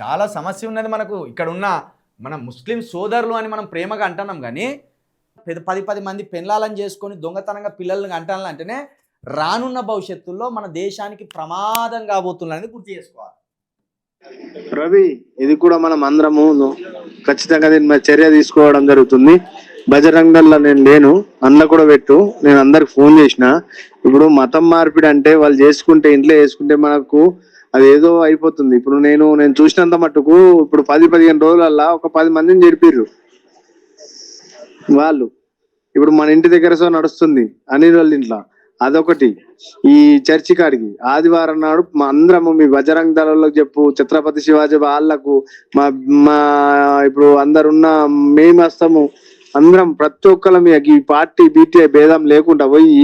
చాలా సమస్య ఉన్నది మనకు. ఇక్కడ ఉన్న మన ముస్లిం సోదరులు అని మనం ప్రేమగా అంటున్నాం కానీ పెద్ద పది పది మంది పెళ్ళాలని చేసుకొని దొంగతనంగా పిల్లల్ని అంటానంటేనే రానున్న భవిష్యత్తులో మన దేశానికి ప్రమాదం కాబోతున్నది గుర్తు చేసుకోవాలి. రవి ఇది కూడా మనం అందరము ఖచ్చితంగా దీని మీద చర్య తీసుకోవడం జరుగుతుంది. బజరంగ్ నేను లేను. అందులో కూడా పెట్టు. నేను అందరికి ఫోన్ చేసిన. ఇప్పుడు మతం మార్పిడి అంటే వాళ్ళు చేసుకుంటే ఇంట్లో చేసుకుంటే మనకు అది ఏదో అయిపోతుంది. ఇప్పుడు నేను నేను చూసినంత మట్టుకు ఇప్పుడు పది పదిహేను రోజులల్లా ఒక పది మందిని చెడిపిర్రు వాళ్ళు. ఇప్పుడు మన ఇంటి దగ్గర సో నడుస్తుంది అనిల్ వాళ్ళ ఇంట్లో. అదొకటి. ఈ చర్చి కాడికి. ఆదివారం నాడు మా అందరము మీ బజరంగ్ దళంలోకి చెప్పు ఛత్రపతి శివాజీ వాళ్ళకు మా మా ఇప్పుడు అందరున్న మేము వస్తాము. అందరం ప్రతి ఒక్కళ్ళం ఈ పార్టీ బీటీఐ భేదం లేకుండా పోయి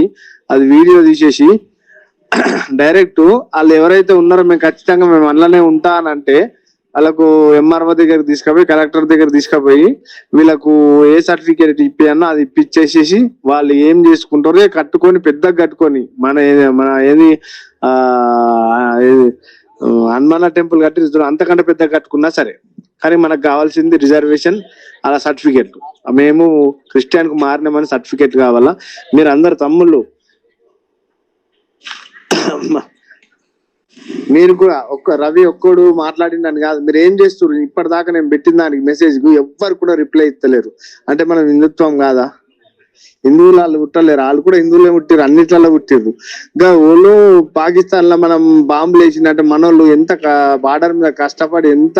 అది వీడియో తీసేసి డైరెక్ట్ వాళ్ళు ఎవరైతే ఉన్నారో మేము ఖచ్చితంగా మేము అందులోనే ఉంటా అని అంటే వాళ్ళకు ఎంఆర్ఓ దగ్గర తీసుకుపోయి కలెక్టర్ దగ్గర తీసుకుపోయి వీళ్ళకు ఏ సర్టిఫికేట్ ఇప్పియన్నా అది ఇప్పించేసేసి వాళ్ళు ఏం చేసుకుంటారో కట్టుకొని పెద్దగా కట్టుకొని మన మన ఏది ఆ హనుమాన టెంపుల్ కట్టి అంతకంటే పెద్దగా కట్టుకున్నా సరే. కానీ మనకు కావాల్సింది రిజర్వేషన్ అలా సర్టిఫికేట్ మేము క్రిస్టియన్కు మారినామని సర్టిఫికేట్ కావాలా? మీరు అందరు తమ్ముళ్ళు మీరు కూడా ఒక్క రవి ఒక్కడు మాట్లాడిందని కాదు మీరు ఏం చేస్తున్నారు ఇప్పటిదాకా నేను పెట్టిన దానికి మెసేజ్కు ఎవ్వరు కూడా రిప్లై ఇస్తలేరు. అంటే మనం హిందుత్వం కాదా? హిందువులు వాళ్ళు పుట్టలేరు. వాళ్ళు కూడా హిందువులే పుట్టారు అన్నిట్లలో పుట్టిర్రు. ఇంకా ఓళ్ళు పాకిస్తాన్లో మనం బాంబులు వేసినట్టు మనోళ్ళు ఎంత బార్డర్ మీద కష్టపడి ఎంత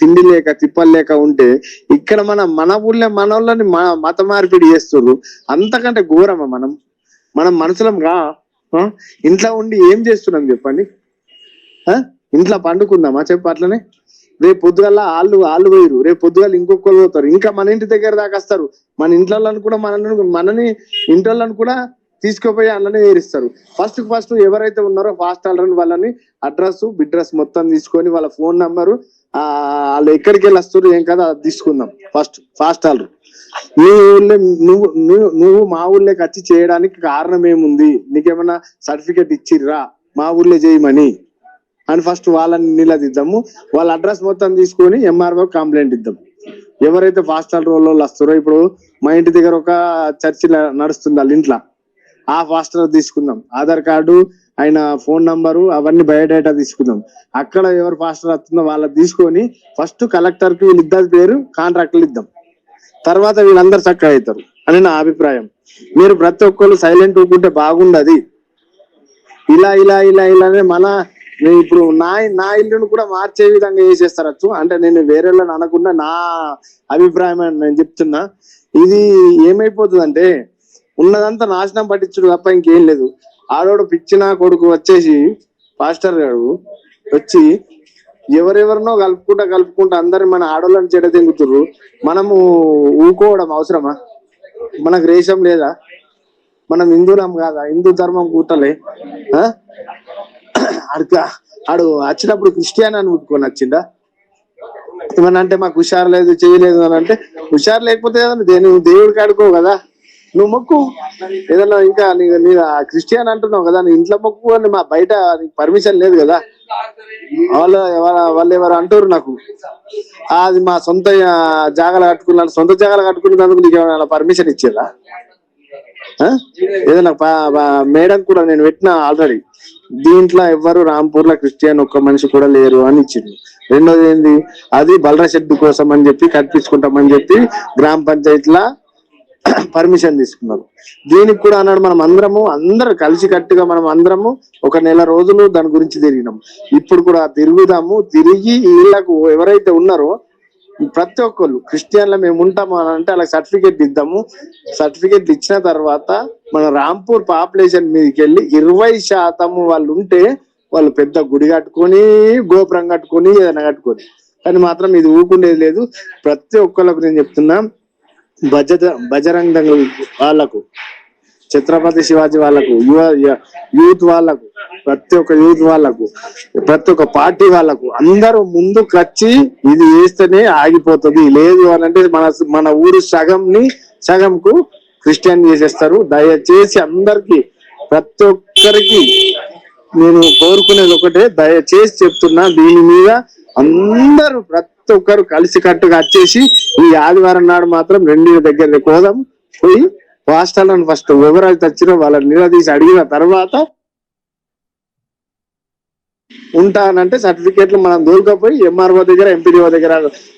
తిండి లేక తిప్పలు లేక ఉంటే ఇక్కడ మన మన ఊళ్ళో మనోళ్ళని మత మార్పిడి చేస్తున్నారు అంతకంటే ఘోరమా మనం? మనం మనుషులం కా ఇంట్లో ఉండి ఏం చేస్తున్నాం చెప్పండి? ఆ? ఇంట్లో పండుకుందామా? చెప్పు అట్లనే. రేపు పొద్దుగల వాళ్ళు వాళ్ళు పోయిరు రేపు పొద్దుగల ఇంకొకరు పోతారు. ఇంకా మన ఇంటి దగ్గర దాకా వస్తారు. మన ఇంట్లో కూడా మనల్ని మనని ఇంట్లో కూడా తీసుకుపోయి అందులోనే ఏరిస్తారు. ఫస్ట్ ఫస్ట్ ఎవరైతే ఉన్నారో ఫాస్ట్ ఆల్రెడీ వాళ్ళని అడ్రస్ బిడ్రస్ మొత్తం తీసుకొని వాళ్ళ ఫోన్ నంబరు ఆ వాళ్ళు ఎక్కడికి వెళ్ళి వస్తారు ఏం కదా తీసుకుందాం. ఫస్ట్ ఫాస్ట్ ఆల్రెడీ నీ ఊళ్ళో నువ్వు నువ్వు నువ్వు మా ఊళ్ళోకి వచ్చి చేయడానికి కారణం ఏముంది? నీకేమన్నా సర్టిఫికేట్ ఇచ్చిర్రా? మా ఊళ్ళో చేయమని. అని ఫస్ట్ వాళ్ళని నిలదీద్దాము. వాళ్ళ అడ్రస్ మొత్తం తీసుకొని ఎంఆర్ఓ కంప్లైంట్ ఇద్దాం. ఎవరైతే ఫాస్టల్ రోల్ వాళ్ళు వస్తారో ఇప్పుడు మా ఇంటి దగ్గర ఒక చర్చి నడుస్తుంది వాళ్ళ ఇంట్లో. ఆ ఫాస్టర్ తీసుకుందాం. ఆధార్ కార్డు ఆయన ఫోన్ నంబరు అవన్నీ బయోడేటా తీసుకుందాం. అక్కడ ఎవరు ఫాస్టర్ వస్తుందో వాళ్ళకి తీసుకొని ఫస్ట్ కలెక్టర్కి వీళ్ళిద్దరి పేరు కాంట్రాక్ట్లు ఇద్దాం. తర్వాత వీళ్ళందరూ చక్కగా అవుతారు. అని నా అభిప్రాయం. మీరు ప్రతి ఒక్కరు సైలెంట్ ఊకుంటే బాగుండదు. ఇలా ఇలా ఇలా ఇలానే మన ఇప్పుడు నా నా ఇల్లును కూడా మార్చే విధంగా చేసేస్తారచ్చు అంటే నేను వేరే వాళ్ళని అనకుండా నా అభిప్రాయం అని నేను చెప్తున్నా. ఇది ఏమైపోతుందంటే ఉన్నదంతా నాశనం పట్టించుడు తప్ప ఇంకేం లేదు. ఆడోడు పిచ్చిన కొడుకు వచ్చేసి పాస్టర్ గారు వచ్చి ఎవరెవరినో కలుపుకుంటా కలుపుకుంటా అందరు మన ఆడోళ్ళని చెడ తెంగుతుర్రు. మనము ఊకోవడం అవసరమా? మనకు రేషం లేదా? మనం హిందువులం కాదా? హిందూ ధర్మం కూటలే ఆ? ఆడికి ఆడు వచ్చినప్పుడు క్రిస్టియన్ అని ఉట్టుకొని వచ్చిందా ఏమన్నా అంటే మాకు హుషారు లేదు చేయలేదు అని అంటే హుషారు లేకపోతే ఏదన్నా దేవుడికి ఆడుకో కదా? నువ్వు మొక్కు. ఏదన్నా ఇంకా నీ క్రిస్టియన్ అంటున్నావు కదా నీ ఇంట్లో మొక్కు అని మా బయట పర్మిషన్ లేదు కదా. వాళ్ళు ఎవరు వాళ్ళు ఎవరు అంటారు నాకు. అది మా సొంత జాగాలు కట్టుకున్నాను సొంత జాగాలు కట్టుకున్నందుకు నీకు ఏమైనా పర్మిషన్ ఇచ్చేదా? ఏదైనా మేడం కూడా నేను పెట్టిన ఆల్రెడీ. దీంట్లో ఎవ్వరు రాంపూర్లో క్రిస్టియన్ ఒక్క మనిషి కూడా లేరు అని ఇచ్చింది. రెండోది ఏంది? అది బలరా షెడ్ కోసం అని చెప్పి కట్టించుకుంటామని చెప్పి గ్రామ పంచాయతీలో పర్మిషన్ తీసుకున్నారు. దీనికి కూడా అన్నాడు మనం అందరము అందరు కలిసి కట్టుగా మనం అందరము ఒక నెల రోజులు దాని గురించి తిరిగినాం. ఇప్పుడు కూడా తిరుగుదాము తిరిగి వీళ్ళకు ఎవరైతే ఉన్నారో ప్రతి ఒక్కళ్ళు క్రిస్టియన్ల మేము ఉంటాము అని అంటే అలా సర్టిఫికేట్ ఇద్దాము. సర్టిఫికేట్ ఇచ్చిన తర్వాత మన రాంపూర్ పాపులేషన్ మీదకి వెళ్ళి ఇరవై శాతం వాళ్ళు ఉంటే వాళ్ళు పెద్ద గుడి కట్టుకొని గోపురం కట్టుకొని ఏదైనా కట్టుకొని. కానీ మాత్రం ఇది ఊకుండేది లేదు. ప్రతి ఒక్కళ్ళకు నేను చెప్తున్నా భజ బజరంగ దళ వాళ్ళకు ఛత్రపతి శివాజీ వాళ్ళకు యువ యూత్ వాళ్ళకు ప్రతి ఒక్క యూత్ వాళ్ళకు ప్రతి ఒక్క పార్టీ వాళ్ళకు అందరూ ముందుకు వచ్చి ఇది వేస్తేనే ఆగిపోతుంది. లేదు అని అంటే మన మన ఊరు సగంని సగంకు క్రిస్టియన్ చేసేస్తారు. దయచేసి అందరికి ప్రతి ఒక్కరికి నేను కోరుకునేది ఒకటే దయచేసి చెప్తున్నా దీని మీద అందరూ ప్రతి ప్రతి ఒక్కరు కలిసి కట్టుగా వచ్చేసి ఈ ఆదివారం నాడు మాత్రం రెండు దగ్గర కోదాం పోయి హాస్టల్ ఫస్ట్ వివరాలు తెచ్చిన వాళ్ళని నిలదీసి అడిగిన తర్వాత ఉంటానంటే సర్టిఫికేట్లు మనం దొరకపోయి ఎంఆర్ఓ దగ్గర ఎంపీడీఓ దగ్గర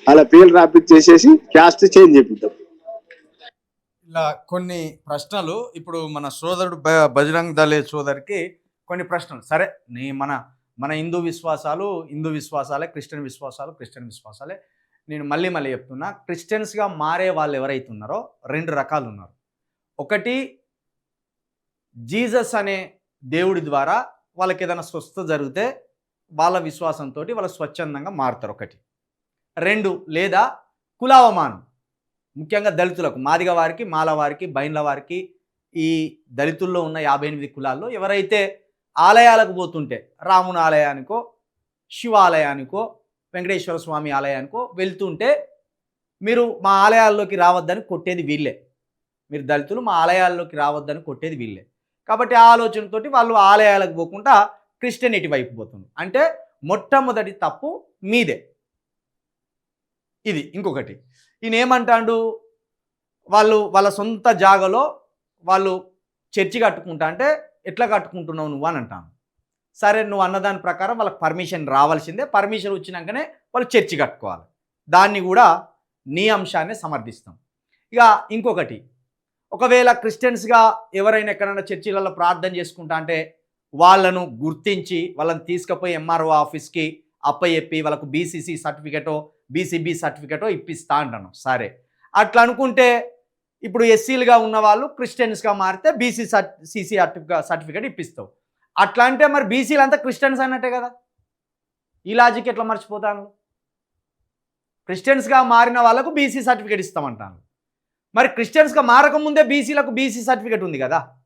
అలా పేర్లు రాపిచ్చేసేసి క్యాస్ట్ చేంజ్ చేపిద్దాం. ఇలా కొన్ని ప్రశ్నలు ఇప్పుడు మన సోదరుడు బ- బజరంగ్ దళే సోదరికి కొన్ని ప్రశ్నలు. సరే నీ మన మన హిందూ విశ్వాసాలు హిందూ విశ్వాసాలే క్రిస్టియన్ విశ్వాసాలు క్రిస్టియన్ విశ్వాసాలే. నేను మళ్ళీ మళ్ళీ చెప్తున్నా క్రిస్టియన్స్గా మారే వాళ్ళు ఎవరైతే ఉన్నారో రెండు రకాలు ఉన్నారు. ఒకటి జీసస్ అనే దేవుడి ద్వారా వాళ్ళకి ఏదైనా స్వస్థ జరిగితే వాళ్ళ విశ్వాసంతో వాళ్ళు స్వచ్ఛందంగా మారుతారు ఒకటి. రెండు లేదా కులావమానం. ముఖ్యంగా దళితులకు మాదిగ వారికి మాల వారికి బైన్ల వారికి ఈ దళితుల్లో ఉన్న యాభై ఎనిమిది కులాల్లో ఎవరైతే ఆలయాలకు పోతుంటే రాముని ఆలయానికో శివాలయానికో వెంకటేశ్వర స్వామి ఆలయానికో వెళ్తుంటే మీరు మా ఆలయాల్లోకి రావద్దని కొట్టేది వీళ్ళే. మీరు దళితులు మా ఆలయాల్లోకి రావద్దని కొట్టేది వీళ్ళే. కాబట్టి ఆ ఆలోచనతోటి వాళ్ళు ఆలయాలకు పోకుండా క్రిస్టియనిటీ వైపు పోతుంది అంటే మొట్టమొదటి తప్పు మీదే. ఇది ఇంకొకటి. ఈయన ఏమంటాడు? వాళ్ళు వాళ్ళ సొంత జాగలో వాళ్ళు చర్చి కట్టుకుంటా అంటే ఎట్లా కట్టుకుంటున్నావు నువ్వు అని అంటాను. సరే నువ్వు అన్నదాని ప్రకారం వాళ్ళకి పర్మిషన్ రావాల్సిందే. పర్మిషన్ వచ్చినాకనే వాళ్ళు చర్చి కట్టుకోవాలి. దాన్ని కూడా నీ అంశాన్ని సమర్థిస్తాం. ఇక ఇంకొకటి ఒకవేళ క్రిస్టియన్స్గా ఎవరైనా ఎక్కడైనా చర్చిలలో ప్రార్థన చేసుకుంటా అంటే వాళ్ళను గుర్తించి వాళ్ళని తీసుకుపోయి ఎంఆర్ఓ ఆఫీస్కి అప్పచెప్పి వాళ్ళకు బీసీసీ సర్టిఫికేటో బీసీబీ సర్టిఫికేటో ఇప్పిస్తా అంటాను. సరే. అట్లా అనుకుంటే ఇప్పుడు ఎస్సీలుగా ఉన్న వాళ్ళు క్రిస్టియన్స్గా మారితే బీసీ సర్ట్ సీసీ సర్టిఫికేట్ ఇప్పిస్తావు. అట్లా అంటే మరి బీసీలు అంతా క్రిస్టియన్స్ అన్నట్టే కదా. ఈ లాజిక్ ఎట్లా మర్చిపోతాను? క్రిస్టియన్స్గా మారిన వాళ్ళకు బీసీ సర్టిఫికేట్ ఇస్తామంటాను. మరి క్రిస్టియన్స్గా మారకముందే బీసీలకు బీసీ సర్టిఫికేట్ ఉంది కదా.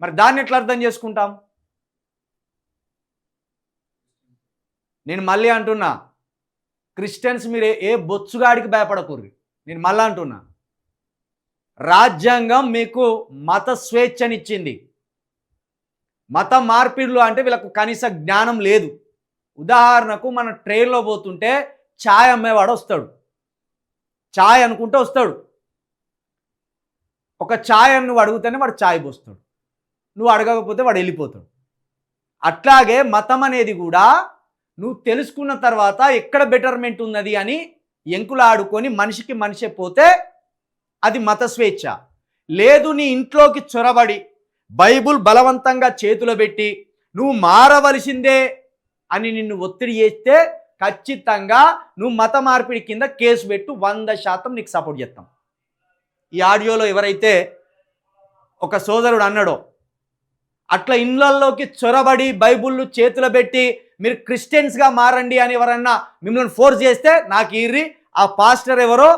మరి దాన్ని ఎట్లా అర్థం చేసుకుంటాం? నేను మళ్ళీ అంటున్నా క్రిస్టియన్స్ మీరు ఏ- బొచ్చుగాడికి భయపడకూర్రి నేను మళ్ళీ అంటున్నా రాజ్యాంగం మీకు మత స్వేచ్ఛనిచ్చింది. మత మార్పిడులు అంటే వీళ్ళకు కనీస జ్ఞానం లేదు. ఉదాహరణకు మన ట్రైన్లో పోతుంటే ఛాయ్ అమ్మేవాడు వస్తాడు. ఛాయ్ అనుకుంటే వస్తాడు. ఒక ఛాయ్ అని నువ్వు అడిగితేనే వాడు ఛాయ్ పోస్తాడు. నువ్వు అడగకపోతే వాడు వెళ్ళిపోతాడు. అట్లాగే మతం అనేది కూడా నువ్వు తెలుసుకున్న తర్వాత ఎక్కడ బెటర్మెంట్ ఉన్నది అని ఎంకులాడుకొని మనిషికి మనిషే పోతే అది మత స్వేచ్ఛ. లేదు నీ ఇంట్లోకి చొరబడి బైబుల్ బలవంతంగా చేతులు పెట్టి నువ్వు మారవలసిందే అని నిన్ను ఒత్తిడి చేస్తే ఖచ్చితంగా నువ్వు మత మార్పిడి కింద కేసు పెట్టు వంద శాతం నీకు సపోర్ట్ చేస్తాం. ఈ ఆడియోలో ఎవరైతే ఒక సోదరుడు అన్నాడో అట్లా ఇండ్లల్లోకి చొరబడి బైబుల్ను చేతులు పెట్టి మీరు క్రిస్టియన్స్గా మారండి అని ఎవరన్నా మిమ్మల్ని ఫోర్స్ చేస్తే నాకు ఇర్రి ఆ పాస్టర్ ఎవరో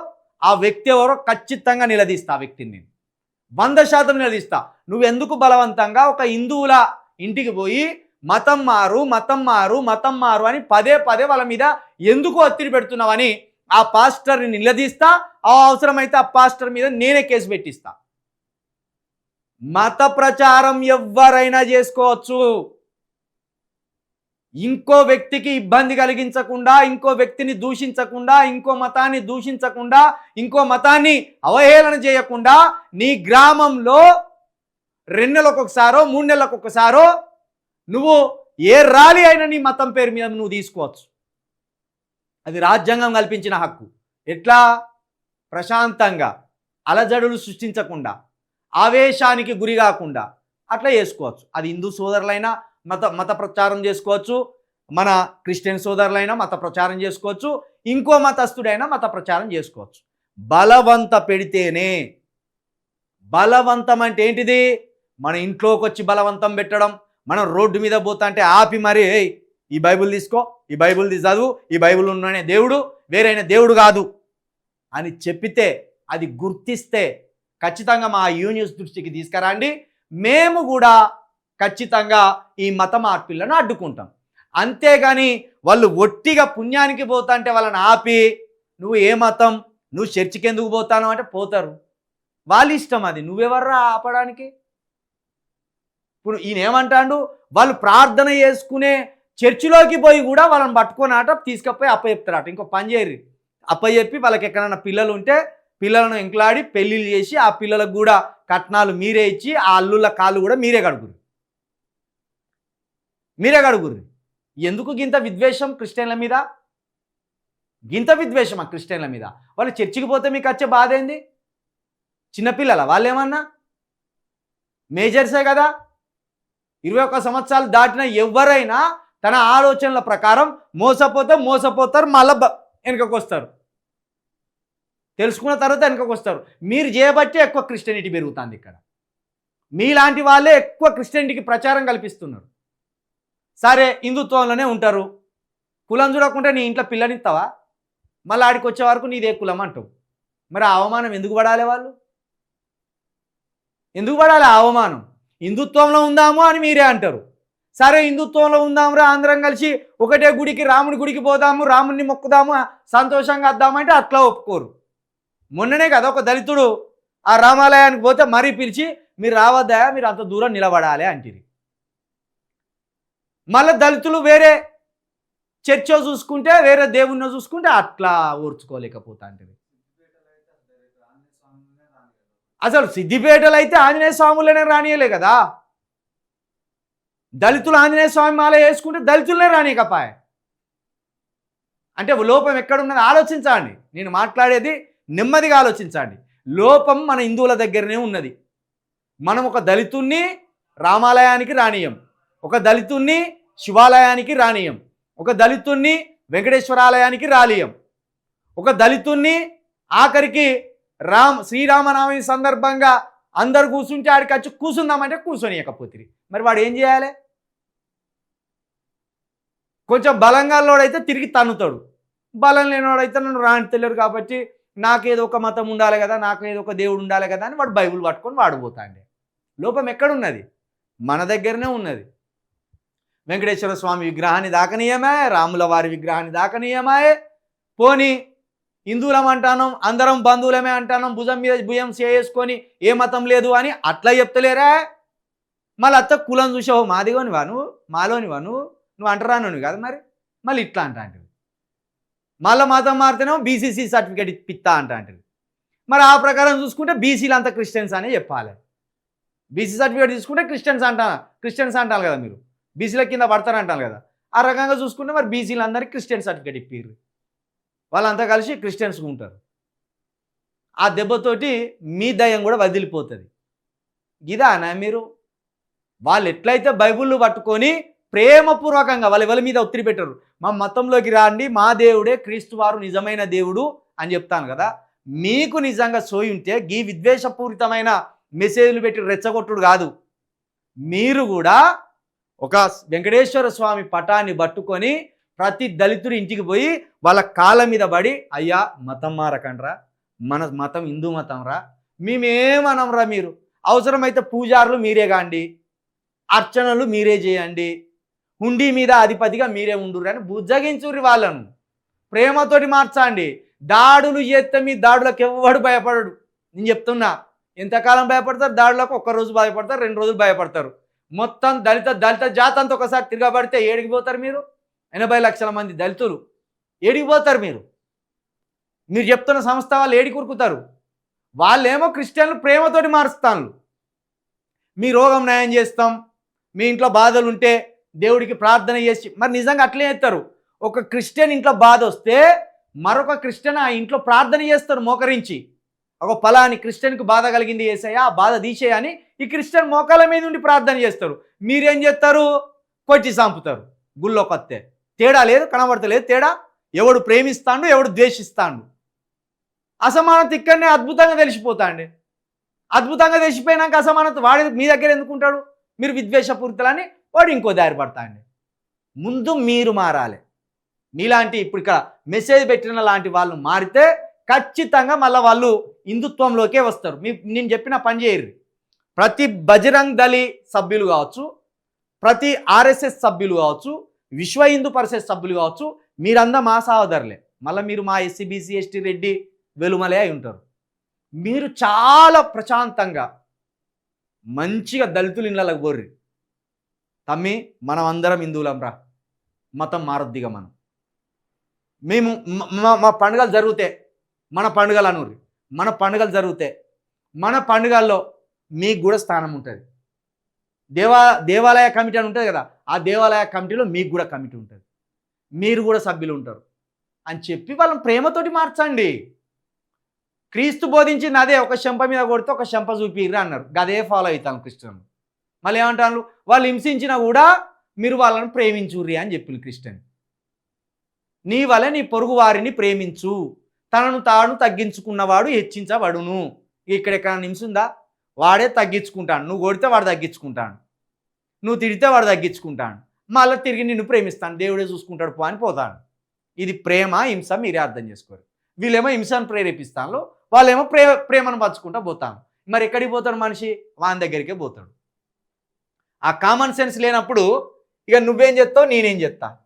ఆ వ్యక్తి ఎవరో ఖచ్చితంగా నిలదీస్తా ఆ వ్యక్తిని నేను. వంద శాతం నిలదీస్తా. నువ్వు ఎందుకు బలవంతంగా ఒక హిందువుల ఇంటికి పోయి మతం మారు మతం మారు మతం మారు అని పదే పదే వాళ్ళ మీద ఎందుకు ఒత్తిడి పెడుతున్నావని ఆ పాస్టర్ని నిలదీస్తా. ఆ అవసరమైతే ఆ పాస్టర్ మీద నేనే కేసు పెట్టిస్తా. మత ప్రచారం ఎవరైనా చేసుకోవచ్చు. ఇంకో వ్యక్తికి ఇబ్బంది కలిగించకుండా ఇంకో వ్యక్తిని దూషించకుండా ఇంకో మతాన్ని దూషించకుండా ఇంకో మతాన్ని అవహేళన చేయకుండా నీ గ్రామంలో రెండు నెలలకు ఒకసారో మూడు నెలలకు ఒకసారో నువ్వు ఏ ర్యాలీ అయినా నీ మతం పేరు మీద నువ్వు తీసుకోవచ్చు. అది రాజ్యాంగం కల్పించిన హక్కు. ఎట్లా? ప్రశాంతంగా అలజడులు సృష్టించకుండా ఆవేశానికి గురి కాకుండా అట్లా చేసుకోవచ్చు. అది హిందూ సోదరులైనా మత మత ప్రచారం చేసుకోవచ్చు. మన క్రిస్టియన్ సోదరులైనా మత ప్రచారం చేసుకోవచ్చు. ఇంకో మతస్థుడైనా మత ప్రచారం చేసుకోవచ్చు. బలవంత పెడితేనే బలవంతం అంటే ఏంటిది? మన ఇంట్లోకి వచ్చి బలవంతం పెట్టడం మనం రోడ్డు మీద పోతా అంటే ఆపి మరి ఈ బైబిల్ తీసుకో ఈ బైబిల్ చదువు ఈ బైబిల్ ఉన్ననే దేవుడు వేరైన దేవుడు కాదు అని చెప్పితే అది గుర్తిస్తే ఖచ్చితంగా మా యూనియన్స్ దృష్టికి తీసుకురండి. మేము కూడా ఖచ్చితంగా ఈ మత మార్పులను అడ్డుకుంటాం. అంతేగాని వాళ్ళు ఒట్టిగా పుణ్యానికి పోతా అంటే వాళ్ళని ఆపి నువ్వు ఏ మతం? నువ్వు చర్చికి ఎందుకు పోతాను? అంటే పోతారు. వాళ్ళ ఇష్టం అది. నువ్వెవర్రా ఆపడానికి? ఇప్పుడు ఈయన ఏమంటాడు వాళ్ళు ప్రార్థన చేసుకునే చర్చిలోకి పోయి కూడా వాళ్ళని పట్టుకొని ఆట తీసుకపోయి అప్పచెప్తారు ఇంకో పని చేయరు అప్పచెప్పి వాళ్ళకి ఎక్కడైనా పిల్లలు ఉంటే పిల్లలను ఎంకలాడి పెళ్ళిళ్ళు చేసి ఆ పిల్లలకు కూడా కట్నాలు మీరే ఇచ్చి ఆ అల్లుళ్ళ కాళ్ళు కూడా మీరే కడుగురు మీరే అడుగురు ఎందుకు గింత విద్వేషం క్రిస్టియన్ల మీద? గింత విద్వేషం క్రిస్టియన్ల మీద? వాళ్ళు చర్చికి పోతే మీకు వచ్చే బాధ ఏంది? చిన్నపిల్లల? వాళ్ళు ఏమన్నా మేజర్సే కదా? ఇరవై ఒక్క సంవత్సరాలు దాటిన ఎవరైనా తన ఆలోచనల ప్రకారం మోసపోతే మోసపోతారు మళ్ళా బ- వెనుకకు వస్తారు తెలుసుకున్న తర్వాత వెనుకకు వస్తారు మీరు చేయబట్టే ఎక్కువ క్రిస్టియనిటీ పెరుగుతుంది ఇక్కడ. మీలాంటి వాళ్ళే ఎక్కువ క్రిస్టియనిటీకి ప్రచారం కల్పిస్తున్నారు. సరే హిందుత్వంలోనే ఉంటారు. కులం చూడకుండా నీ ఇంట్లో పిల్లనిస్తావా మళ్ళీ ఆడికి వచ్చే వరకు నీదే కులం అంటావు. మరి ఆ అవమానం ఎందుకు పడాలి వాళ్ళు? ఎందుకు పడాలి అవమానం? హిందుత్వంలో ఉందాము అని మీరే అంటారు. సరే హిందుత్వంలో ఉందామురా అందరం కలిసి ఒకటే గుడికి రాముడి గుడికి పోదాము రాముడిని మొక్కుదాము సంతోషంగా వద్దామంటే అట్లా ఒప్పుకోరు. మొన్ననే కదా ఒక దళితుడు ఆ రామాలయానికి పోతే మరీ పిలిచి మీరు రావద్దా మీరు అంత దూరం నిలబడాలి అంటిరి. మళ్ళీ దళితులు వేరే చర్చో చూసుకుంటే వేరే దేవుణ్ణో చూసుకుంటే అట్లా ఓర్చుకోలేకపోతా అంటది అసలు సిద్ధిపేటలు అయితే ఆంజనేయ స్వాములనే రానియలే కదా. దళితులు ఆంజనేయ స్వామి మాల వేసుకుంటే దళితులనే రానియకపాయ. అంటే లోపం ఎక్కడున్నది ఆలోచించండి. నేను మాట్లాడేది నెమ్మదిగా ఆలోచించండి. లోపం మన హిందువుల దగ్గరనే ఉన్నది. మనం ఒక దళితుణ్ణి రామాలయానికి రానియం ఒక దళితుణ్ణి శివాలయానికి రానియం. ఒక దళితుణ్ణి వెంకటేశ్వరాలయానికి రానియం. ఒక దళితుణ్ణి ఆఖరికి రామ్ శ్రీరామనవమి సందర్భంగా అందరు కూర్చుంటే ఆడికి వచ్చి కూర్చుందామంటే కూర్చొనియకపోతుంది మరి వాడు ఏం చేయాలి? కొంచెం బలంగా లోడైతే తిరిగి తన్నుతాడు. బలం లేనివాడైతే నన్ను రాని తెలియరు కాబట్టి నాకేదో ఒక మతం ఉండాలి కదా నాకు ఏదో ఒక దేవుడు ఉండాలి కదా అని వాడు బైబుల్ పట్టుకొని వాడిపోతాండే లోపం ఎక్కడున్నది? మన దగ్గరనే ఉన్నది. వెంకటేశ్వర స్వామి విగ్రహాన్ని దాకనీయమే రాముల వారి విగ్రహాన్ని దాకనీయమే. పోని హిందువులం అంటాను అందరం బంధువులమే అంటాను భుజం మీద భుజం చేసుకొని ఏ మతం లేదు అని అట్లా చెప్తలేరా? మళ్ళీ అత్త కులం చూసావు మాదిగోనివా నువ్వు? మాలోనివా నువ్వు? నువ్వు అంటరాను కాదు మరి? మళ్ళీ ఇట్లా అంటా అంటారు మళ్ళీ మతం మారితేనేమో బీసీసీ సర్టిఫికేట్ పిత్తా అంట అంటారు మరి ఆ ప్రకారం చూసుకుంటే బీసీలు అంతా క్రిస్టియన్స్ అనే చెప్పాలి. బీసీ సర్టిఫికేట్ తీసుకుంటే క్రిస్టియన్స్ అంటా క్రిస్టియన్స్ అంటారు కదా మీరు. బీసీల కింద పడతారు అంటారు కదా. ఆ రకంగా చూసుకుంటే మరి బీసీలు అందరికీ క్రిస్టియన్ సర్టిఫికేట్ ఇప్పారు వాళ్ళంతా కలిసి క్రిస్టియన్స్గా ఉంటారు. ఆ దెబ్బతోటి మీ దయ్యం కూడా వదిలిపోతుంది. ఇదానా మీరు? వాళ్ళు ఎట్లయితే బైబుల్ పట్టుకొని ప్రేమపూర్వకంగా వాళ్ళ ఎవరి మీద ఒత్తిడి పెట్టరు. మా మతంలోకి రాండి మా దేవుడే క్రీస్తు వారు నిజమైన దేవుడు అని చెప్తాను కదా. మీకు నిజంగా సోయి ఉంటే గీ విద్వేషపూరితమైన మెసేజ్లు పెట్టి రెచ్చగొట్టుడు కాదు. మీరు కూడా ఒక వెంకటేశ్వర స్వామి పటాన్ని పట్టుకొని ప్రతి దళితుడు ఇంటికి పోయి వాళ్ళ కాళ్ళ మీద పడి అయ్యా మతం మారకండ్రా. మన మతం హిందూ మతం రా మేమేమనంరా మీరు? అవసరమైతే పూజారులు మీరే కాండి. అర్చనలు మీరే చేయండి. హుండీ మీద అధిపతిగా మీరే ఉండురు అని బుజ్జగించుర్రి వాళ్ళను. ప్రేమతోటి మార్చండి. దాడులు చేస్తే మీ దాడులకు ఎవ్వడు భయపడడు. నేను చెప్తున్నా ఎంతకాలం భయపడతారు? దాడులకు ఒక్క రోజు భయపడతారు రెండు రోజులు భయపడతారు. మొత్తం దళిత దళిత జాత అంతా ఒకసారి తిరగబడితే ఏడికి పోతారు మీరు? ఎనభై లక్షల మంది దళితులు. ఏడికి పోతారు మీరు? మీరు చెప్తున్న సంస్థ వాళ్ళు ఏడి కురుకుతారు వాళ్ళేమో క్రిస్టియన్లు ప్రేమతోటి మారుస్తాను మీ రోగం న్యాయం చేస్తాం మీ ఇంట్లో బాధలు ఉంటే దేవుడికి ప్రార్థన చేసి మరి నిజంగా అట్లే చేస్తారు. ఒక క్రిస్టియన్ ఇంట్లో బాధ వస్తే మరొక క్రిస్టియన్ ఆ ఇంట్లో ప్రార్థన చేస్తారు మోకరించి. ఒక ఫలాని క్రిస్టియన్కి బాధ కలిగింది చేసాయా ఆ బాధ తీసేయని ఈ క్రిస్టియన్ మోకాల మీద ఉండి ప్రార్థన చేస్తారు. మీరేం చేస్తారు? కొట్టి చంపుతారు. గుళ్ళో కొత్తే. తేడా లేదు కనబడతలేదు. తేడా? ఎవడు ప్రేమిస్తాడు ఎవడు ద్వేషిస్తాడు. అసమానత ఇక్కడనే అద్భుతంగా తెలిసిపోతాండి. అద్భుతంగా తెలిసిపోయినాక అసమానత వాడి మీ దగ్గర ఎందుకుంటాడు మీరు విద్వేషపూరితలని వాడు ఇంకో దారి పడతాండి. ముందు మీరు మారాలి. మీలాంటి ఇప్పుడు ఇక్కడ మెసేజ్ పెట్టిన లాంటి వాళ్ళు మారితే ఖచ్చితంగా మళ్ళీ వాళ్ళు హిందుత్వంలోకే వస్తారు. మీ నేను చెప్పిన పని చేయరు. ప్రతి బజరంగ్ దళి సభ్యులు కావచ్చు ప్రతి ఆర్ఎస్ఎస్ సభ్యులు కావచ్చు విశ్వ హిందూ పరిషత్ సభ్యులు కావచ్చు మీరందా మా సహోదరులే. మళ్ళీ మీరు మా ఎస్సీ బీసీ ఎస్టీ రెడ్డి వెలుమలే అయి ఉంటారు. మీరు చాలా ప్రశాంతంగా మంచిగా దళితులు ఇళ్ళకి పోర్రి. తమ్మి మనం అందరం హిందువులం రా. మతం మారొద్దిగా మనం. మేము మా పండుగలు జరుగుతాయి మన పండుగలు అనుర్రి. మన పండుగలు జరుగుతాయి మన పండుగల్లో మీకు కూడా స్థానం ఉంటుంది. దేవా దేవాలయ కమిటీ అని ఉంటుంది కదా ఆ దేవాలయ కమిటీలో మీకు కూడా కమిటీ ఉంటుంది. మీరు కూడా సభ్యులు ఉంటారు. అని చెప్పి వాళ్ళని ప్రేమతోటి మార్చండి. క్రీస్తు బోధించింది అదే ఒక శంప మీద కొడితే ఒక శంప చూపిర్రు అన్నారు. అదే ఫాలో అవుతాను క్రిస్టియన్లు. మళ్ళీ ఏమంటారు? వాళ్ళు హింసించినా కూడా మీరు వాళ్ళని ప్రేమించుర్రి అని చెప్పింది క్రిస్టియన్. నీ వల్ల నీ పొరుగు వారిని ప్రేమించు. తనను తాను తగ్గించుకున్నవాడు హెచ్చించబడును. ఇక్కడ ఎక్కడ వాడే తగ్గించుకుంటాడు. నువ్వు కొడితే వాడు తగ్గించుకుంటాడు. నువ్వు తిడితే వాడు తగ్గించుకుంటాడు. మళ్ళీ తిరిగి నిన్ను ప్రేమిస్తాను. దేవుడే చూసుకుంటాడు పో అని పోతాడు. ఇది ప్రేమ హింస మీరే అర్థం చేసుకోరు. వీళ్ళేమో హింసను ప్రేరేపిస్తాను వాళ్ళేమో ప్రే ప్రేమను పంచుకుంటా పోతాను మరి ఎక్కడికి పోతాడు మనిషి? వాని దగ్గరికే పోతాడు. ఆ కామన్ సెన్స్ లేనప్పుడు ఇక నువ్వేం చేస్తావు? నేనేం చేస్తా?